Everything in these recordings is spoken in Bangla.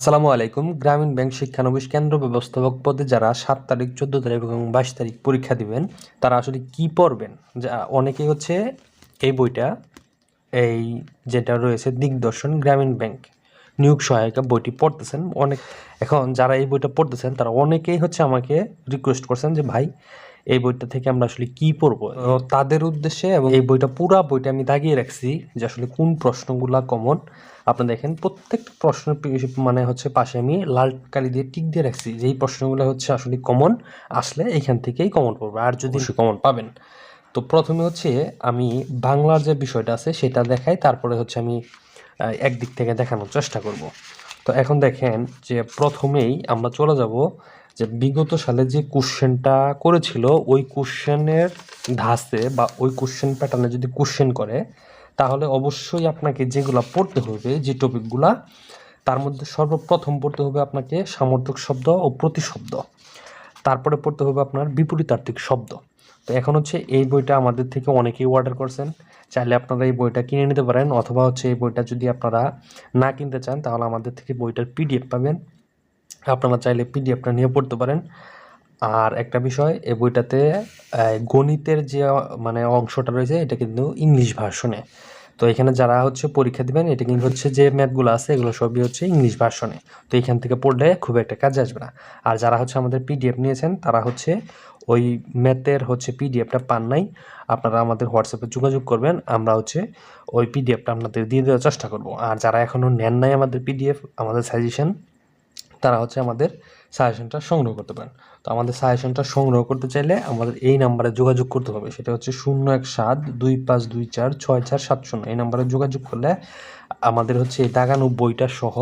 আসসালামু আলাইকুম। গ্রামীণ ব্যাংক শিক্ষানবিশ কেন্দ্র ব্যবস্থাপক পদে যারা সাত তারিখ, চোদ্দ তারিখ এবং বাইশ তারিখ পরীক্ষা দিবেন, তারা আসলে কি পড়বেন? যা অনেকেই হচ্ছে এই বইটা, এই যেটা রয়েছে দিগদর্শন গ্রামীণ ব্যাংক নিয়োগ সহায়িকা বইটি পড়তেছেন। অনেক এখন যারা এই বইটা পড়তেছেন, তারা অনেকেই হচ্ছে আমাকে রিকোয়েস্ট করছেন যে, ভাই, এই বইটা থেকে আমরা আসলে কি পড়ব? তাদের উদ্দেশ্যে এবং এই বইটা পুরা বইটা আমি দাগিয়ে রাখছি যে, আসলে কোন প্রশ্নগুলা কমন আপনি দেখেন প্রত্যেকটা প্রশ্ন মানে হচ্ছে পাশে আমি লাল কালি দিয়ে টিক দিয়ে রাখছি। যেই প্রশ্নগুলো হচ্ছে আসলে কমন আসলে এখান থেকেই কমন পড়বে আর যদি কমন পাবেন। তো প্রথমে হচ্ছে আমি বাংলার যে বিষয়টা আছে সেটা দেখাই তারপরে হচ্ছে আমি একদিক থেকে দেখানোর চেষ্টা করব। তো এখন দেখেন যে প্রথমেই আমরা চলে যাব যে বিগত সালে যে কোশ্চেনটা করেছিল ওই কোশ্চেনের ধাঁচে বা ওই কোশ্চেন প্যাটার্নে যদি কোশ্চেন করে তাহলে অবশ্যই আপনাকে যেগুলা পড়তে হবে, যে টপিকগুলা তার মধ্যে সর্বপ্রথম পড়তে হবে আপনাকে সামর্থক শব্দ ও প্রতিশব্দ। তারপরে পড়তে হবে আপনার বিপরীতার্থিক শব্দ। তো এখন হচ্ছে এই বইটা আমাদের থেকে অনেকেই অর্ডার করছেন। চাইলে আপনারা এই বইটা কিনে নিতে পারেন অথবা হচ্ছে এই বইটা যদি আপনারা না কিনতে চান, তাহলে আমাদের থেকে বইটার পিডিএফ পাবেন। আপনারা চাইলে পিডিএফটা নিয়ে পড়তে পারেন। আর একটা বিষয় এই বইটাতে গণিতের যে মানে অংশটা রয়েছে, এটা কিন্তু ইংলিশ ভার্সনে। তো এখানে যারা হচ্ছে পরীক্ষা দেবেন, এটা কিন্তু হচ্ছে যে ম্যাথগুলো আছে, এগুলো সবই হচ্ছে ইংলিশ ভার্সনে। তো এখান থেকে পড়লে খুব একটা কাজে আসবে না। আর যারা হচ্ছে আমাদের পিডিএফ নিয়েছেন, তারা হচ্ছে ওই ম্যাথের হচ্ছে পিডিএফটা পান নাই। আপনারা আমাদের হোয়াটসঅ্যাপে যোগাযোগ করবেন, আমরা হচ্ছে ওই পিডিএফটা আপনাদের দিয়ে দেওয়ার চেষ্টা করব। আর যারা এখনও নেন নাই আমাদের পিডিএফ, আমাদের সাজেশন তারা হচ্ছে আমাদের সাজেশনটা সংগ্রহ করতে পারেন। তো আমাদের সাজেশনটা সংগ্রহ করতে চাইলে আমাদের এই নাম্বারে যোগাযোগ করতে হবে। সেটা হচ্ছে শূন্য এক সাত দুই পাঁচ দুই চার ছয় চার সাত শূন্য। এই নাম্বারে যোগাযোগ করলে আমাদের হচ্ছে এই দাগানো বইটা সহ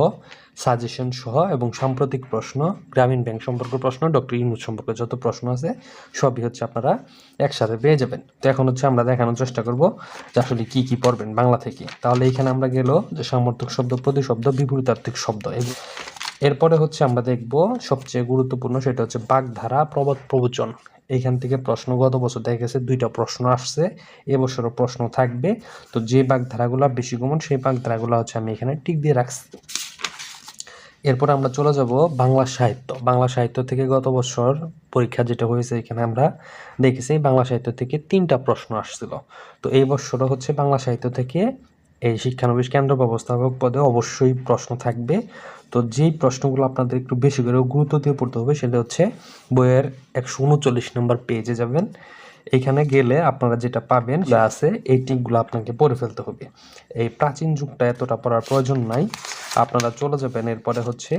সাজেশন সহ এবং সাম্প্রতিক প্রশ্ন, গ্রামীণ ব্যাংক সম্পর্ক প্রশ্ন, ডক্টর ইনুজ সম্পর্কে যত প্রশ্ন আছে, সবই হচ্ছে আপনারা একসাথে পেয়ে যাবেন। তো এখন হচ্ছে আমরা দেখানোর চেষ্টা করব যে আসলে কী কী পড়বেন বাংলা থেকে। তাহলে এখানে আমরা গেল যে সামর্থক শব্দ, প্রতিশব্দ, বিপরীতার্থিক শব্দ। এরপরে হচ্ছে আমরা দেখব সবচেয়ে গুরুত্বপূর্ণ সেটা হচ্ছে বাগধারা প্রবাদ প্রবচন। এইখান থেকে প্রশ্ন, গত বছর দেখা গেছে দুইটা প্রশ্ন আসছে, এবছরও প্রশ্ন থাকবে। তো যে বাগধারাগুলো বেশি কমন সেই বাগধারাগুলো হচ্ছে আমি এখানে টিক দিয়ে রাখছি। এরপর আমরা চলে যাব বাংলা সাহিত্য। বাংলা সাহিত্য থেকে গত বছর পরীক্ষা যেটা হয়েছে এখানে আমরা দেখেছি, বাংলা সাহিত্য থেকে তিনটা প্রশ্ন আসছিল। তো এই বছরও হচ্ছে বাংলা সাহিত্য থেকে এই শিক্ষানবিশ কেন্দ্র ব্যবস্থাপক পদে অবশ্যই প্রশ্ন থাকবে। তো যেই প্রশ্নগুলো আপনাদের একটু বেশি করে গুরুত্ব দিয়ে পড়তে হবে, সেটা হচ্ছে বইয়ের একশো উনচল্লিশ নম্বর পেজে যাবেন। এখানে গেলে আপনারা যেটা পাবেন, যা আছে, এই টিকগুলো আপনাকে পড়ে ফেলতে হবে। এই প্রাচীন যুগটা এতটা পড়ার প্রয়োজন নাই। আপনারা চলে যাবেন এরপরে হচ্ছে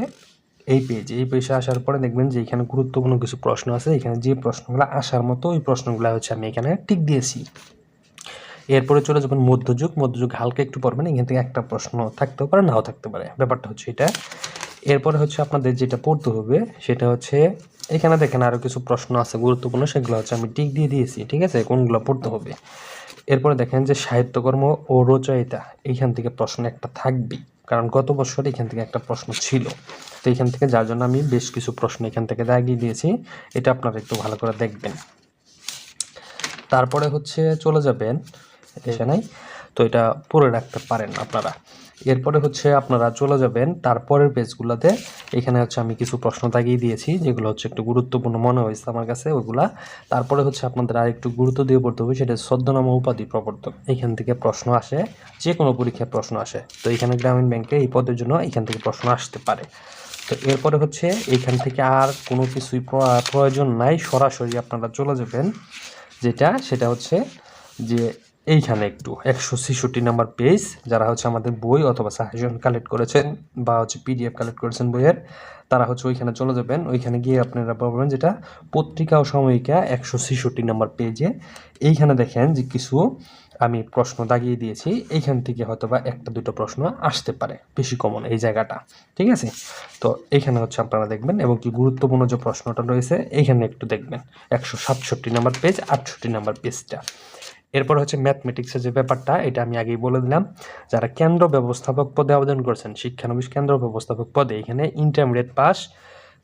এই পেজ। এই পেজে আসার পরে দেখবেন যে এখানে গুরুত্বপূর্ণ কিছু প্রশ্ন আছে। এখানে যে প্রশ্নগুলো আসার মতো ওই প্রশ্নগুলো হচ্ছে আমি এখানে টিক দিয়েছি। এরপরে চলে যাবেন মধ্যযুগ মধ্যযুগ হালকা একটু পড়বেন, এখান থেকে একটা প্রশ্ন থাকতেও পারে, নাও থাকতে পারে। ব্যাপারটা হচ্ছে এটা। এরপরে হচ্ছে আপনাদের যেটা পড়তে হবে, সেটা হচ্ছে, এখানে দেখেন আরও কিছু প্রশ্ন আছে গুরুত্বপূর্ণ, সেগুলো হচ্ছে আমি টিক দিয়ে দিয়েছি, ঠিক আছে? কোনগুলো পড়তে হবে? এরপরে দেখেন যে সাহিত্যকর্ম ও রচয়িতা, এইখান থেকে প্রশ্ন একটা থাকবেই, কারণ গত বছর এখান থেকে একটা প্রশ্ন ছিল। তো এখান থেকে যার জন্য আমি বেশ কিছু প্রশ্ন এখান থেকে দাগিয়ে দিয়েছি, এটা আপনারা একটু ভালো করে দেখবেন। তারপরে হচ্ছে চলে যাবেন এসে নাই। তো এটা পরে রাখতে পারেন আপনারা। এরপরে হচ্ছে আপনারা চলে যাবেন তারপরের পেজগুলোতে এখানে হচ্ছে আমি কিছু প্রশ্ন দাগিয়ে দিয়েছি, যেগুলো হচ্ছে একটু গুরুত্বপূর্ণ মনে হয়েছে আমার কাছে, ওইগুলা। তারপরে হচ্ছে আপনাদের আর একটু গুরুত্ব দিয়ে পড়তে হবে, সেটা ছদ্মনাম উপাধি প্রবর্তক। এখান থেকে প্রশ্ন আসে যে কোনো পরীক্ষায় প্রশ্ন আসে। তো এখানে গ্রামীণ ব্যাংকে এই পদের জন্য এখান থেকে প্রশ্ন আসতে পারে। তো এরপরে হচ্ছে এইখান থেকে আর কোনো কিছুই প্রয়োজন নাই। সরাসরি আপনারা চলে যাবেন, যেটা, সেটা হচ্ছে যে এইখানে একটু একশো ছেষট্টি নাম্বার পেজ, যারা হচ্ছে আমাদের বই অথবা সাজেশন কালেক্ট করেছেন বা হচ্ছে পিডিএফ কালেক্ট করেছেন বইয়ের, তারা হচ্ছে ওইখানে চলে যাবেন। ওইখানে গিয়ে আপনারা পাবেন যেটা পত্রিকা ও সাময়িকা একশো ছেষট্টি নাম্বার পেজে এইখানে দেখেন যে কিছু আমি প্রশ্ন দাগিয়ে দিয়েছি, এইখান থেকে হয়তো বা একটা দুটো প্রশ্ন আসতে পারে, বেশি কমন এই জায়গাটা, ঠিক আছে? তো এইখানে হচ্ছে আপনারা দেখবেন এবং কি গুরুত্বপূর্ণ যে প্রশ্নটা রয়েছে, এইখানে একটু দেখবেন, একশো সাতষট্টি নাম্বার পেজ আটষট্টি নাম্বার পেজটা এরপর হচ্ছে ম্যাথমেটিক্সের যে ব্যাপারটা, এটা আমি আগেই বলে দিলাম। যারা কেন্দ্র ব্যবস্থাপক পদে আবেদন করছেন, শিক্ষানবিশ কেন্দ্র ব্যবস্থাপক পদে, এখানে ইন্টারমিডিয়েট পাস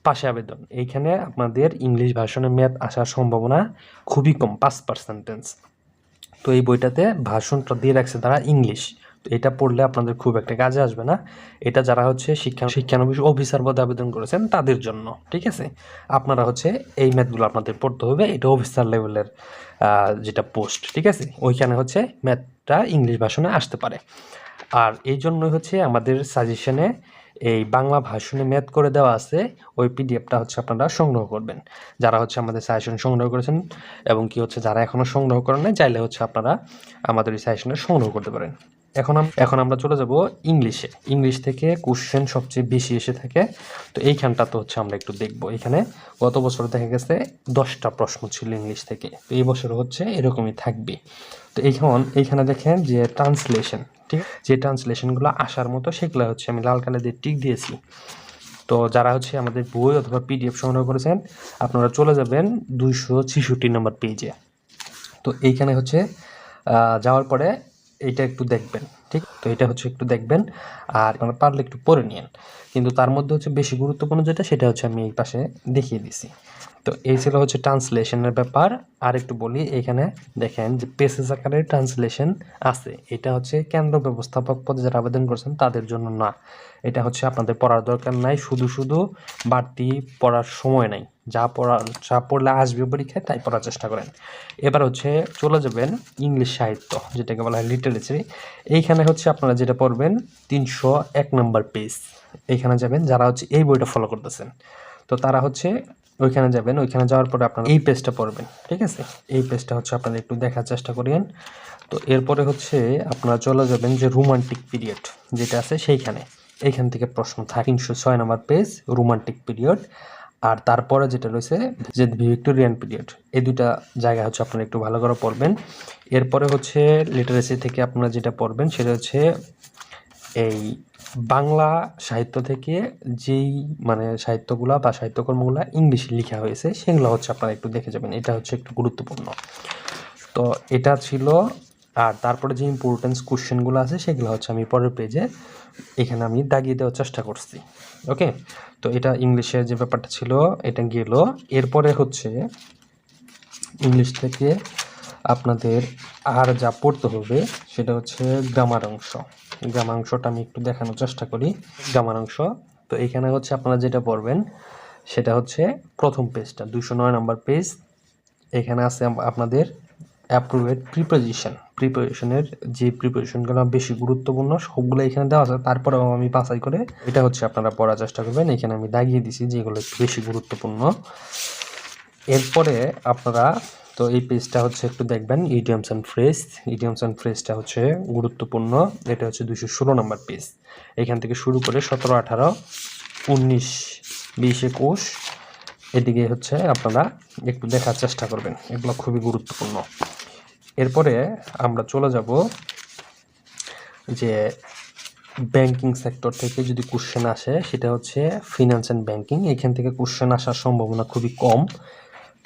পাশে আবেদন। এইখানে আপনাদের ইংলিশ ভাষণে ম্যাথ আসার সম্ভাবনা খুবই কম, পাঁচ পার্সেন্টেজ তো এই বইটাতে ভাষণটা দিয়ে রাখছে তারা ইংলিশ এটা পড়লে আপনাদের খুব একটা কাজে আসবে না। এটা যারা হচ্ছে শিক্ষা শিক্ষানবিশ অফিসার পদে আবেদন করেছেন তাদের জন্য, ঠিক আছে? আপনারা হচ্ছে এই ম্যাথগুলো আপনাদের পড়তে হবে, এটা অফিসার লেভেলের যেটা পোস্ট, ঠিক আছে? ওইখানে হচ্ছে ম্যাথটা ইংলিশ ভাষণে আসতে পারে। আর এই জন্যই হচ্ছে আমাদের সাজেশনে এই বাংলা ভাষণে ম্যাথ করে দেওয়া আছে, ওই পিডিএফটা হচ্ছে আপনারা সংগ্রহ করবেন। যারা হচ্ছে আমাদের সাজেশন সংগ্রহ করেছেন এবং কি হচ্ছে যারা এখনও সংগ্রহ করেন নাই, চাইলে হচ্ছে আপনারা আমাদের এই সাজেশনে সংগ্রহ করতে পারেন। এখন এখন আমরা চলে যাব ইংলিশে। ইংলিশ থেকে কোশ্চেন সবচেয়ে বেশি এসে থাকে। তো এইখানটা তো হচ্ছে আমরা একটু দেখব। এখানে গত বছর দেখা গেছে দশটা প্রশ্ন ছিল ইংলিশ থেকে। তো এই বছর হচ্ছে এরকমই থাকবে। তো এইখান এইখানে দেখেন যে ট্রান্সলেশন ঠিক যে ট্রান্সলেশনগুলো আসার মতো সেগুলো হচ্ছে আমি লাল কালে দিয়ে টিক দিয়েছি। তো যারা হচ্ছে আমাদের বই অথবা পিডিএফ সংগ্রহ করেছেন, আপনারা চলে যাবেন দুইশো ছেষট্টি নম্বর পেজে তো এইখানে হচ্ছে যাওয়ার পরে এইটা একটু দেখবেন, ঠিক? তো এটা হচ্ছে একটু দেখবেন, আর আপনারা পারলে একটু পড়ে নিন কিন্তু তার মধ্যে হচ্ছে বেশি গুরুত্বপূর্ণ যেটা, সেটা হচ্ছে আমি এই পাশে দেখিয়ে দিছি। তো এই ছিল হচ্ছে ট্রান্সলেশনের ব্যাপার। আর একটু বলি, এখানে দেখেন যে পেসেস আকারে ট্রান্সলেশন আছে। এটা হচ্ছে কেন্দ্র ব্যবস্থাপক পদে যারা আবেদন করছেন, তাদের জন্য না। এটা হচ্ছে আপনাদের পড়ার দরকার নাই, শুধু শুধু বাড়তি পড়ার সময় নাই। যা পড়া, যা পড়লে আসবে পরীক্ষায়, তাই পড়ার চেষ্টা করেন। এবার হচ্ছে চলে যাবেন ইংলিশ সাহিত্য, যেটাকে বলা হয় লিটারেচারি এইখানে হচ্ছে আপনারা যেটা পড়বেন, তিনশো এক নম্বর পেজ। এইখানে যাবেন, যারা হচ্ছে এই বইটা ফলো করতেছেন। তো তারা হচ্ছে ওইখানে যাবেন, ওইখানে যাওয়ার পরে আপনারা এই পেজটা পড়বেন, ঠিক আছে? এই পেজটা হচ্ছে আপনারা একটু দেখার চেষ্টা করেন। তো এরপরে হচ্ছে আপনারা চলে যাবেন যে রোমান্টিক পিরিয়ড যেটা আছে সেইখানে। এইখান থেকে প্রশ্ন থাকে, তিনশো ছয় নম্বর পেজ রোমান্টিক পিরিয়ড আর তারপরে যেটা রয়েছে যে ভিক্টোরিয়ান পিরিয়ড, এই দুটা জায়গা হচ্ছে আপনারা একটু ভালো করে পড়বেন। এরপরে হচ্ছে লিটারেসি থেকে আপনারা যেটা পড়বেন সেটা হচ্ছে এই বাংলা সাহিত্য থেকে যেই মানে সাহিত্যগুলা বা সাহিত্যকর্মগুলা ইংলিশে লেখা হয়েছে, সেগুলো হচ্ছে আপনারা একটু দেখে যাবেন। এটা হচ্ছে একটু গুরুত্বপূর্ণ। তো এটা ছিল আর তারপরে যে ইম্পর্টেন্স কোশ্চেনগুলো আছে, সেগুলো হচ্ছে আমি পরের পেজে এখানে আমি দাগিয়ে দেওয়ার চেষ্টা করছি। ওকে তো এটা ইংলিশের যে ব্যাপারটা ছিল, এটা গেল। এরপরে হচ্ছে ইংলিশ থেকে আপনাদের আর যা পড়তে হবে, সেটা হচ্ছে গ্রামার অংশ। গ্রামার অংশটা আমি একটু দেখানোর চেষ্টা করি গ্রামার অংশ। তো এখানে হচ্ছে আপনারা যেটা পড়বেন, সেটা হচ্ছে প্রথম পেজটা দুশো নয় নম্বর পেজ এখানে আছে আপনাদের অ্যাপ্রুভেড প্রিপোজিশন প্রিপারেশনের যে প্রিপারেশনগুলো বেশি গুরুত্বপূর্ণ, সবগুলো এখানে দেওয়া আছে। তারপরেও আমি বাছাই করে এটা হচ্ছে আপনারা পড়ার চেষ্টা করবেন। এখানে আমি দাগিয়ে দিছি যেগুলো বেশি গুরুত্বপূর্ণ। এরপরে আপনারা তো এই পেজটা হচ্ছে একটু দেখবেন idioms and phrase idioms and ফ্রেজটা হচ্ছে গুরুত্বপূর্ণ। এটা হচ্ছে দুশো ষোলো নম্বর পেজ। এখান থেকে শুরু করে সতেরো, আঠারো, উনিশ, বিশ, একুশ, এদিকে হচ্ছে আপনারা একটু দেখার চেষ্টা করবেন। এগুলো খুবই গুরুত্বপূর্ণ। এরপরে আমরা চলে যাব যে ব্যাংকিং সেক্টর থেকে যদি কোশ্চেন আসে, সেটা হচ্ছে ফিনান্স অ্যান্ড ব্যাংকিং এখান থেকে কোশ্চেন আসার সম্ভাবনা খুবই কম।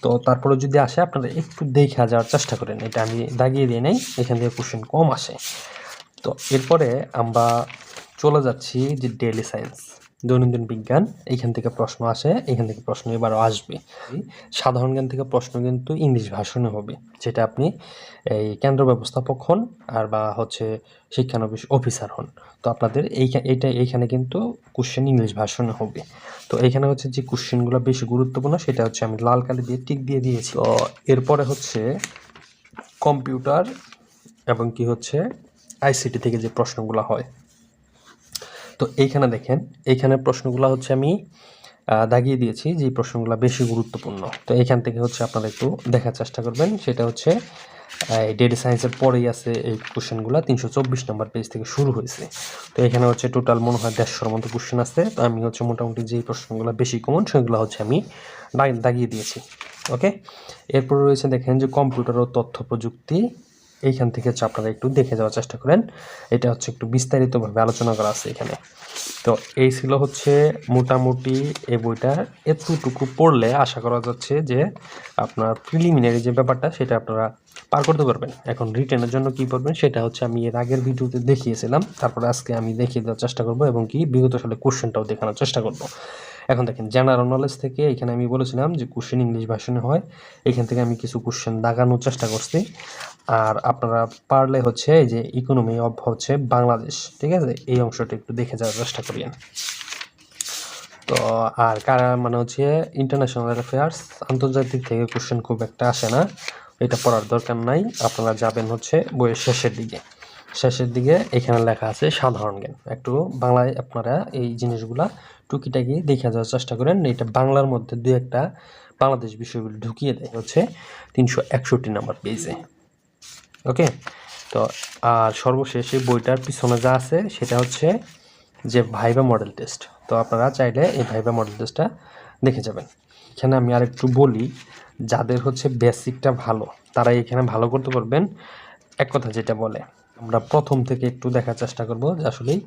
তো তারপরে যদি আসে, আপনারা একটু দেখে যাওয়ার চেষ্টা করেন। এটা আমি দাগিয়ে দিয়ে নেই, এখান থেকে কোশ্চেন কম আসে। তো এরপরে আমরা চলে যাচ্ছি যে ডেইলি সায়েন্স দৈনন্দিন বিজ্ঞান, এইখান থেকে প্রশ্ন আসে এখান থেকে প্রশ্ন এবারও আসবে। সাধারণ জ্ঞান থেকে প্রশ্ন কিন্তু ইংলিশ ভাষণে হবে, যেটা আপনি এই কেন্দ্র ব্যবস্থাপক হন আর বা হচ্ছে শিক্ষানবিশ অফিসার হন। তো আপনাদের এই এইটা, এইখানে কিন্তু কোশ্চেন ইংলিশ ভাষণে হবে। তো এইখানে হচ্ছে যে কোশ্চেনগুলো বেশি গুরুত্বপূর্ণ, সেটা হচ্ছে আমি লাল কালি দিয়ে টিক দিয়ে দিয়েছি। তো এরপরে হচ্ছে কম্পিউটার এবং কি হচ্ছে আইসিটি থেকে যে প্রশ্নগুলো হয়। তো এইখানে দেখেন, এইখানে প্রশ্নগুলো হচ্ছে আমি দাগিয়ে দিয়েছি যে প্রশ্নগুলো বেশি গুরুত্বপূর্ণ। তো এইখান থেকে হচ্ছে আপনারা একটু দেখার চেষ্টা করবেন। সেটা হচ্ছে এই ডেটা সায়েন্সের পরেই আছে এই কোশ্চেনগুলো তিনশো চব্বিশ নম্বর পেজ থেকে শুরু হয়েছে। তো এখানে হচ্ছে টোটাল মনে হয় দেড়শোর মতো কোশ্চেন আছে। তো আমি হচ্ছে মোটামুটি যেই প্রশ্নগুলো বেশি কমন সেগুলো হচ্ছে আমি দাগিয়ে দিয়েছি। ওকে এরপর রয়েছে দেখেন যে কম্পিউটার ও তথ্য প্রযুক্তি এইখান থেকে হচ্ছে আপনারা একটু দেখে যাওয়ার চেষ্টা করেন। এটা হচ্ছে একটু বিস্তারিতভাবে আলোচনা করা আছে এখানে। তো এই ছিল হচ্ছে মোটামুটি এই বইটা এতটুকু পড়লে আশা করা যাচ্ছে যে আপনার প্রিলিমিনারি যে ব্যাপারটা, সেটা আপনারা পার করতে পারবেন। এখন রিটেনের জন্য কি করবেন সেটা হচ্ছে আমি এর আগের ভিডিওতে দেখিয়েছিলাম। তারপরে আজকে আমি দেখিয়ে দেওয়ার চেষ্টা করব এবং কি বিগত সালে কোশ্চেনটাও দেখানোর চেষ্টা করব। এখন দেখেন জেনারেল নলেজ থেকে এখানে আমি বলেছিলাম যে কোশ্চেন ইংলিশ ভার্সনে হয়। এখান থেকে আমি কিছু কোশ্চেন দাগানোর চেষ্টা করছি। আর আপনারা পারলে হচ্ছে এই যে ইকোনমি অফ হচ্ছে বাংলাদেশ, ঠিক আছে? এই অংশটা একটু দেখে যাওয়ার চেষ্টা করিয়েন। তো আর কারা মানে হচ্ছে ইন্টারন্যাশনাল অ্যাফেয়ার্স আন্তর্জাতিক থেকে কোশ্চেন খুব একটা আসে না। এটা পড়ার দরকার নাই। আপনারা যাবেন হচ্ছে বইয়ের শেষের দিকে। শেষের দিকে এখানে লেখা আছে সাধারণ জ্ঞান। একটু বাংলায় আপনারা এই জিনিসগুলা টুকিটাকি দেখে যাওয়ার চেষ্টা করেন। এটা বাংলার মধ্যে দু একটা বাংলাদেশ বিষয়গুলো ঢুকিয়ে দেয় হচ্ছে তিনশো একষট্টি নাম্বার পেজে। ওকে? তো, আর সর্বশেষ বইটার পিছনে যা আছে সেটা হচ্ছে যে ভাইবা মডেল টেস্ট। তো আপনারা চাইলে এই ভাইবা মডেল টেস্টটা দেখে যাবেন। এখানে আমি আরেকটু বলি যাদের হচ্ছে বেসিকটা ভালো তারা এখানে ভালো করতে পারবেন। এক কথা যেটা বলে, আমরা প্রথম থেকে একটু দেখার চেষ্টা করব যে আসলেই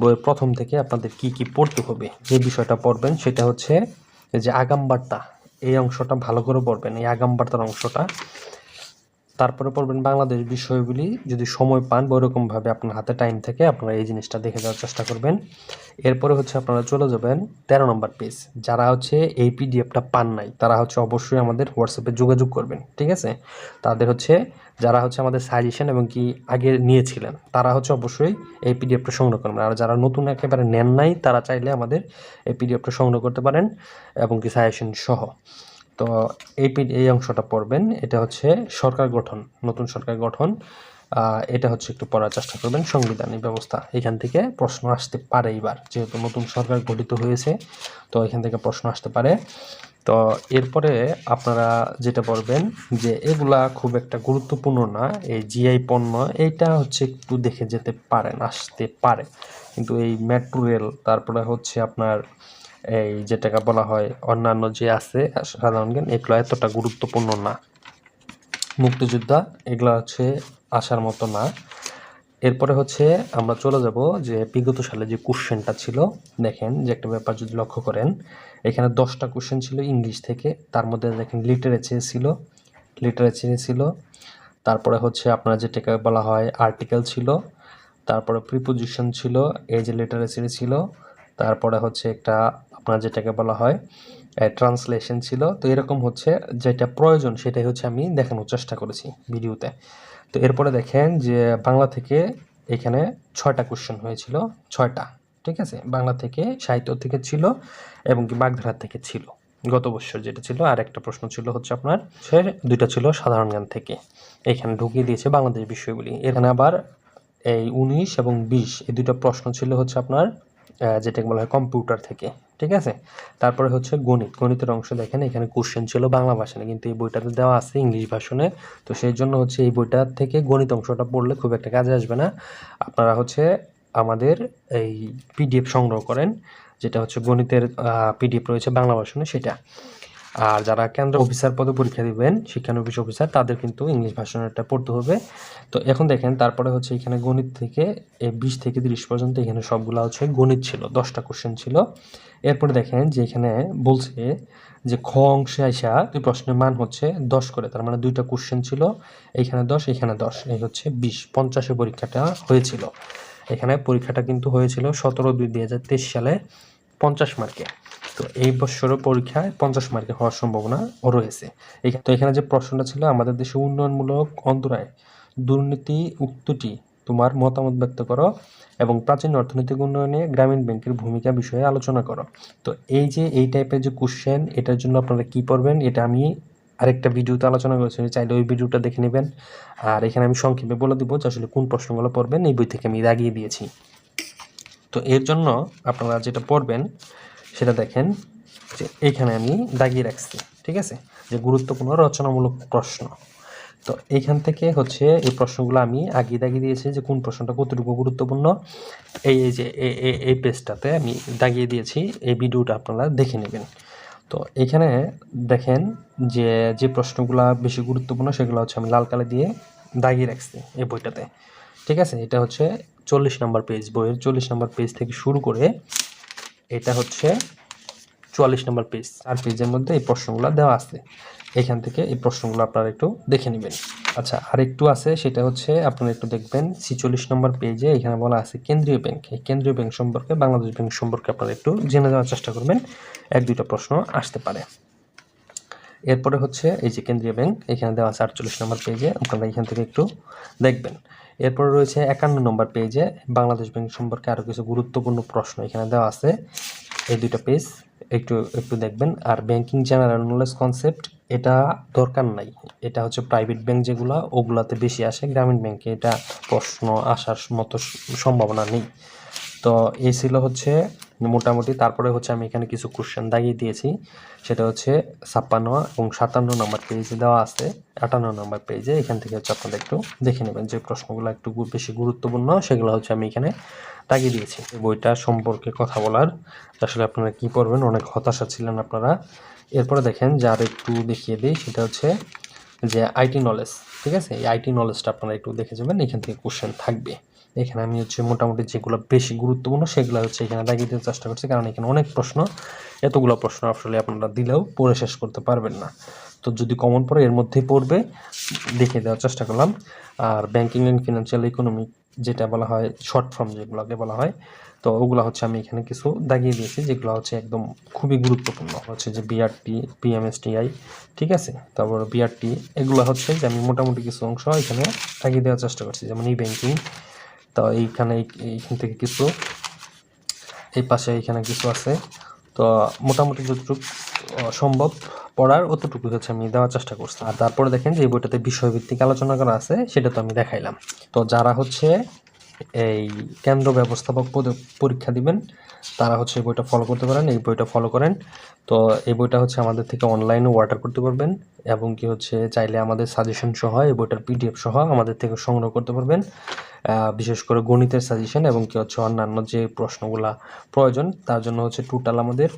বইয়ের প্রথম থেকে আপনাদের কি কি পড়তে হবে। যে বিষয়টা পড়বেন সেটা হচ্ছে যে আগাম বার্তা এই অংশটা ভালো করে পড়বেন, এই আগাম বার্তার অংশটা। তারপরে পড়বেন বাংলাদেশ বিষয়গুলি। যদি সময় পান বা ওরকমভাবে আপনার হাতে টাইম থেকে আপনারা এই জিনিসটা দেখে যাওয়ার চেষ্টা করবেন। এরপরে হচ্ছে আপনারা চলে যাবেন তেরো নম্বর পেজ যারা হচ্ছে এই পিডিএফটা পান নাই, তারা হচ্ছে অবশ্যই আমাদের হোয়াটসঅ্যাপে যোগাযোগ করবেন, ঠিক আছে? তাদের হচ্ছে, যারা হচ্ছে আমাদের সাজেশন এবং কি আগে নিয়েছিলেন, তারা হচ্ছে অবশ্যই এই পিডিএফটা সংগ্রহ করবেন। আর যারা নতুন একেবারে নেন নাই, তারা চাইলে আমাদের এই পিডিএফটা সংগ্রহ করতে পারেন এবং কি সাজেশন সহ। তো এই এই অংশটা পড়বেন। এটা হচ্ছে সরকার গঠন, নতুন সরকার গঠন। এটা হচ্ছে একটু পড়ার চেষ্টা করবেন, সংবিধানিক ব্যবস্থা। এখান থেকে প্রশ্ন আসতে পারে এবার যেহেতু নতুন সরকার গঠিত হয়েছে, তো এখান থেকে প্রশ্ন আসতে পারে। তো এরপরে আপনারা যেটা পড়বেন যে এগুলা খুব একটা গুরুত্বপূর্ণ না, এই জিআই পণ্য, এইটা হচ্ছে একটু দেখে যেতে পারেন, আসতে পারে। কিন্তু এই মেট্রো রেল, তারপরে হচ্ছে আপনার এই যেটাকে বলা হয় অন্যান্য যে আছে, সাধারণ জ্ঞান, এগুলো এতটা গুরুত্বপূর্ণ না। মুক্তিযোদ্ধা, এগুলো হচ্ছে আসার মতো না। এরপরে হচ্ছে আমরা চলে যাব যে বিগত সালে যে কোশ্চেনটা ছিল, দেখেন যে একটা ব্যাপার যদি লক্ষ্য করেন, এখানে দশটা কোশ্চেন ছিল ইংলিশ থেকে, তার মধ্যে দেখেন লিটারেচার ছিল লিটারেচার ছিল, তারপরে হচ্ছে আপনার যেটাকে বলা হয় আর্টিকেল ছিল, তারপরে প্রিপোজিশন ছিল, এই যে লিটারেচারি ছিল, তারপরে হচ্ছে একটা আপনার যেটাকে বলা হয় ট্রান্সলেশন ছিল। তো এরকম হচ্ছে যেটা প্রয়োজন সেটাই হচ্ছে আমি দেখানোর চেষ্টা করেছি ভিডিওতে। তো এরপরে দেখেন যে বাংলা থেকে এখানে ছয়টা কোশ্চেন হয়েছিল, ছয়টা, ঠিক আছে? বাংলা থেকে সাহিত্য থেকে ছিল এবং কি বাগধারা থেকে ছিল। গত বছর যেটা ছিল আর একটা প্রশ্ন ছিল হচ্ছে আপনার সে দুইটা ছিল সাধারণ জ্ঞান থেকে। এখানে ঢুকিয়ে দিয়েছে বাংলাদেশ বিষয়গুলি। এখানে আবার এই উনিশ এবং বিশ, এই দুটো প্রশ্ন ছিল হচ্ছে আপনার যেটাকে বলা হয় কম্পিউটার থেকে, ঠিক আছে? তারপরে হচ্ছে গণিত। গণিতের অংশ দেখেন, এখানে কোশ্চেন ছিল বাংলা ভাষায়, কিন্তু এই বইটাতে দেওয়া আছে ইংলিশ ভাষণে। তো সেই জন্য হচ্ছে এই বইটার থেকে গণিত অংশটা পড়লে খুব একটা কাজে আসবে না। আপনারা হচ্ছে আমাদের এই পিডিএফ সংগ্রহ করেন, যেটা হচ্ছে গণিতের পিডিএফ রয়েছে বাংলা ভাষণে, সেটা। আর যারা কেন্দ্র অফিসার পদে পরীক্ষা দিবেন, শিক্ষানবিশ অফিসার তাদের কিন্তু ইংলিশ ভাষণটা পড়তে হবে। তো এখন দেখেন, তারপরে হচ্ছে এখানে গণিত থেকে বিশ থেকে তিরিশ পর্যন্ত এখানে সবগুলো হচ্ছে গণিত ছিল, দশটা কোশ্চেন ছিল। এরপরে দেখেন যে এখানে বলছে যে খ অংশে আইসা দুই প্রশ্নের মান হচ্ছে দশ করে, তার মানে দুইটা কোশ্চেন ছিল এইখানে দশ, এখানে দশ, এই হচ্ছে বিশ। পঞ্চাশে পরীক্ষাটা হয়েছিল। এখানে পরীক্ষাটা কিন্তু হয়েছিল সতেরো দুই দুই সালে পঞ্চাশ মার্কে তো এই বছরও পরীক্ষায় পঞ্চাশ মার্কে হওয়ার সম্ভাবনা রয়েছে। তো এখানে যে প্রশ্নটা ছিল, আমাদের দেশে উন্নয়নমূলক অন্তরায় দুর্নীতি উক্তটি তোমার মতামত ব্যক্ত করো এবং প্রাচীন অর্থনৈতিক উন্নয়নে গ্রামীণ ব্যাংকের ভূমিকা বিষয়ে আলোচনা করো। তো এই যে, এই টাইপের যে কোশ্চেন এটার জন্য আপনারা কি পড়বেন, এটা আমি আরেকটা ভিডিওতে আলোচনা করেছি, চাইলে ওই ভিডিওটা দেখে নেবেন। আর এখানে আমি সংক্ষেপে বলে দিব যে আসলে কোন প্রশ্নগুলো পড়বেন, এই বই থেকে আমি দাগিয়ে দিয়েছি। তো এর জন্য আপনারা যেটা পড়বেন সেটা দেখেন যে এইখানে আমি দাগিয়ে রাখছি, ঠিক আছে? যে গুরুত্বপূর্ণ রচনামূলক প্রশ্ন। তো এইখান থেকে হচ্ছে এই প্রশ্নগুলো আমি আগে দাগিয়ে দিয়েছি যে কোন প্রশ্নটা কতটুকু গুরুত্বপূর্ণ। এই যে এই পেজটাতে আমি দাগিয়ে দিয়েছি, এই ভিডিওটা আপনারা দেখে নেবেন। তো এখানে দেখেন যে যে প্রশ্নগুলো বেশি গুরুত্বপূর্ণ সেগুলো হচ্ছে আমি লাল কালে দিয়ে দাগিয়ে রাখছি এই বইটাতে, ঠিক আছে? এটা হচ্ছে চল্লিশ নম্বর পেজ বইয়ের চল্লিশ নম্বর পেজ থেকে শুরু করে এটা হচ্ছে চুয়াল্লিশ নম্বর পেজ আর পেজের মধ্যে এই প্রশ্নগুলো দেওয়া আছে। এখান থেকে এই প্রশ্নগুলো আপনারা একটু দেখে নেবেন। আচ্ছা আর একটু আছে, সেটা হচ্ছে আপনারা একটু দেখবেন, ছিচল্লিশ নম্বর পেজে এখানে বলা আছে কেন্দ্রীয় ব্যাংক এই কেন্দ্রীয় ব্যাংক সম্পর্কে, বাংলাদেশ ব্যাংক সম্পর্কে আপনারা একটু জেনে যাওয়ার চেষ্টা করবেন। এক, দুইটা প্রশ্ন আসতে পারে। এরপরে হচ্ছে এই যে কেন্দ্রীয় ব্যাংক, এখানে দেওয়া আছে আটচল্লিশ নম্বর পেজে আপনারা এখান থেকে একটু দেখবেন। এরপরে রয়েছে একান্ন নম্বর পেজে বাংলাদেশ ব্যাংক সম্পর্কে আরও কিছু গুরুত্বপূর্ণ প্রশ্ন এখানে দেওয়া আছে। এই দুইটা পেজ একটু একটু দেখবেন। আর ব্যাংকিং জেনারেল নলেজ কনসেপ্ট এটা দরকার নাই। এটা হচ্ছে প্রাইভেট ব্যাংক যেগুলো, ওগুলাতে বেশি আসে, গ্রামীণ ব্যাংকে এটা প্রশ্ন আসার মতো সম্ভাবনা নেই। তো এই ছিল হচ্ছে মোটামুটি তারপরে হচ্ছে আমি এখানে কিছু কোশ্চেন দাগিয়ে দিয়েছি। সেটা হচ্ছে ছাপ্পান্ন এবং সাতান্ন নম্বর পেজে দেওয়া আছে। আটান্ন নম্বর পেজে এখান থেকে হচ্ছে আপনারা একটু দেখে নেবেন যে প্রশ্নগুলো একটু বেশি গুরুত্বপূর্ণ, সেগুলো হচ্ছে আমি এখানে দাগিয়ে দিয়েছি। বইটা সম্পর্কে কথা বলার, আসলে আপনারা কি পড়বেন, অনেক হতাশা ছিলেন আপনারা। এরপরে দেখেন যার একটু দেখিয়ে দিই, সেটা হচ্ছে যে আইটি নলেজ ঠিক আছে? এই আইটি নলেজটা আপনারা একটু দেখে যাবেন, এখান থেকে কোশ্চেন থাকবে। এখানে আমি হচ্ছে মোটামুটি যেগুলো বেশি গুরুত্বপূর্ণ সেগুলো হচ্ছে এখানে দাগিয়ে দিতে চেষ্টা করছি, কারণ এখানে অনেক প্রশ্ন, এতগুলো প্রশ্ন আসলে আপনারা দিলেও পড়ে শেষ করতে পারবেন না। তো যদি কমন পড়ে, এর মধ্যেই পড়বে দেখে দেওয়ার চেষ্টা করলাম। আর ব্যাংকিং অ্যান্ড ফিনান্সিয়াল ইকোনমিক যেটা বলা হয় শর্ট ফর্ম যেগুলোকে বলা হয়, তো ওগুলো হচ্ছে আমি এখানে কিছু দাগিয়ে দিয়েছি, যেগুলো হচ্ছে একদম খুবই গুরুত্বপূর্ণ। হচ্ছে যে বিআরটি পিএমএসটিআই ঠিক আছে? তারপর বিআরটি এগুলো হচ্ছে যে আমি মোটামুটি কিছু অংশ এখানে দাগিয়ে দেওয়ার চেষ্টা করছি, যেমন ই ব্যাংকিং তো এইখানে এইখান থেকে কিছু, এই পাশে এইখানে কিছু আছে। তো মোটামুটি যতটুকু সম্ভব পড়ার অতটুকু হচ্ছে আমি দেওয়ার চেষ্টা করছি। আর তারপরে দেখেন যে এই বইটাতে বিষয়ভিত্তিক আলোচনা করা আছে, সেটা তো আমি দেখাইলাম। তো যারা হচ্ছে এই কেন্দ্র ব্যবস্থাপক পদে পরীক্ষা দিবেন। তারা হচ্ছে এই বইটা ফলো করতে পারেন, এই বইটা ফলো করেন। তো এই বইটা হচ্ছে আমাদের থেকে অনলাইনে অর্ডার করতে পারবেন এবং কি হচ্ছে চাইলে আমাদের সাজেশন সহ, এই বইটার পিডিএফ সহ আমাদের থেকে সংগ্রহ করতে পারবেন। বিশেষ করে গণিতের সাজেশন এবং কি হচ্ছে অন্যান্য যে প্রশ্নগুলা প্রয়োজন, তার জন্য হচ্ছে টোটাল আমাদের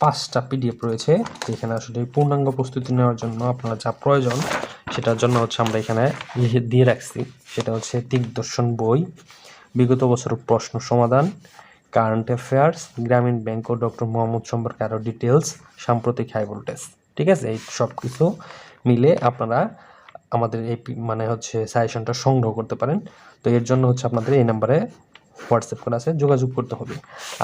পাঁচটা পিডিএফ রয়েছে। এখানে আসলে পূর্ণাঙ্গ প্রস্তুতি নেওয়ার জন্য আপনার যা প্রয়োজন, সেটার জন্য হচ্ছে আমরা এখানে লিখে দিয়ে রাখছি। সেটা হচ্ছে দিগদর্শন বই, বিগত বছরের প্রশ্ন সমাধান কারেন্ট অ্যাফেয়ার্স গ্রামীণ ব্যাংক ও ডক্টর মোহাম্মদ সম্পর্কে আরও ডিটেলস সাম্প্রতিক হাই ভোল্টেজ ঠিক আছে? এই সব কিছু মিলে আপনারা আমাদের এই মানে হচ্ছে সাজেশনটা সংগ্রহ করতে পারেন। তো এর জন্য হচ্ছে আপনাদের এই নাম্বারে হোয়াটসঅ্যাপ করা আছে, যোগাযোগ করতে হবে।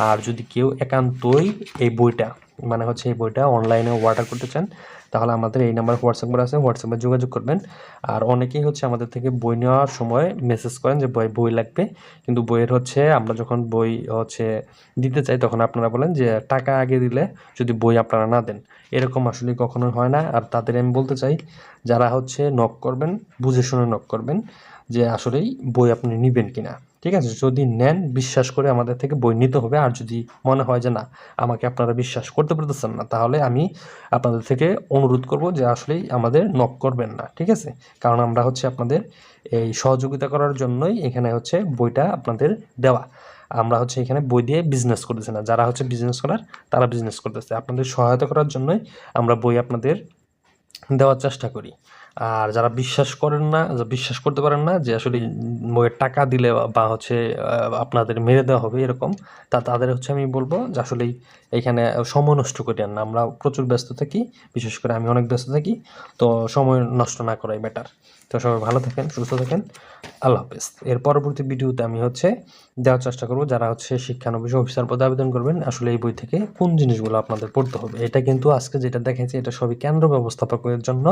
আর যদি কেউ একান্তই এই বইটা মানে হচ্ছে এই বইটা অনলাইনে অর্ডার করতে চান, তাহলে আমাদের এই নাম্বার হোয়াটসঅ্যাপ করা আছে, হোয়াটসঅ্যাপে যোগাযোগ করবেন। আর অনেকেই হচ্ছে আমাদের থেকে বই নেওয়ার সময় মেসেজ করেন যে, বই বই লাগবে। কিন্তু বইয়ের হচ্ছে আমরা যখন বই হচ্ছে দিতে চাই, তখন আপনারা বলেন যে, টাকা আগে দিলে যদি বই আপনারা না দেন। এরকম আসলে কখনো হয় না। আর তাদের আমি বলতে চাই, যারা হচ্ছে নক করবেন, বুঝে শুনে নক করবেন যে, আসলেই বই আপনি নেবেন কিনা। ঠিক আছে? যদি নেন, বিশ্বাস করে আমাদের থেকে বই নিতে হবে। আর যদি মনে হয় যে না, আমাকে আপনারা বিশ্বাস করতে পারতেছেন না, তাহলে আমি আপনাদের থেকে অনুরোধ করব যে আসলেই আমাদের নক করবেন না, ঠিক আছে? কারণ আমরা হচ্ছে আপনাদের এই সহযোগিতা করার জন্যই এখানে হচ্ছে বইটা আপনাদের দেওয়া। আমরা হচ্ছে এখানে বই দিয়ে বিজনেস করতেছি না। যারা হচ্ছে বিজনেস করার, তারা বিজনেস করতেছে। আপনাদের সহায়তা করার জন্যই আমরা বই আপনাদের দেওয়ার চেষ্টা করি। আর যারা বিশ্বাস করেন না বিশ্বাস করতে পারেন না যে আসলে বইয়ের টাকা দিলে বা হচ্ছে আপনাদের মেরে দেওয়া হবে এরকম, তা তাদের হচ্ছে আমি বলব যে আসলে এখানে সময় নষ্ট করেন না। আমরা প্রচুর ব্যস্ত থাকি, বিশেষ করে আমি অনেক ব্যস্ত থাকি, তো সময় নষ্ট না করাই বেটার তো সবাই ভালো থাকেন, সুস্থ থাকেন, আল্লাহ হাফেজ। এর পরবর্তী ভিডিওতে আমি হচ্ছে দেওয়ার চেষ্টা করব যারা হচ্ছে শিক্ষানবিশ অফিসার পদে আবেদন করবেন, আসলে এই বই থেকে কোন জিনিসগুলো আপনাদের পড়তে হবে। এটা কিন্তু আজকে যেটা দেখেছি এটা সবই কেন্দ্র ব্যবস্থাপকের জন্য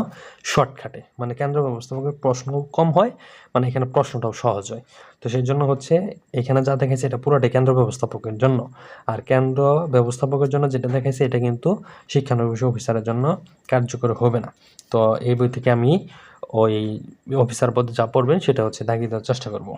শর্টকাটে মানে কেন্দ্র ব্যবস্থাপকের প্রশ্ন কম হয় মানে এখানে প্রশ্নটাও সহজ হয়। তো সেই জন্য হচ্ছে এখানে যা দেখেছে এটা পুরোটাই কেন্দ্র ব্যবস্থাপকের জন্য। আর কেন্দ্র ব্যবস্থাপকের জন্য যেটা দেখেছে এটা কিন্তু শিক্ষানবিশ অফিসারের জন্য কার্যকর হবে না। তো এই বই থেকে আমি ওই অফিসার পদে যা পড়বেন সেটা হচ্ছে দাগিয়ে দেওয়ার চেষ্টা করব।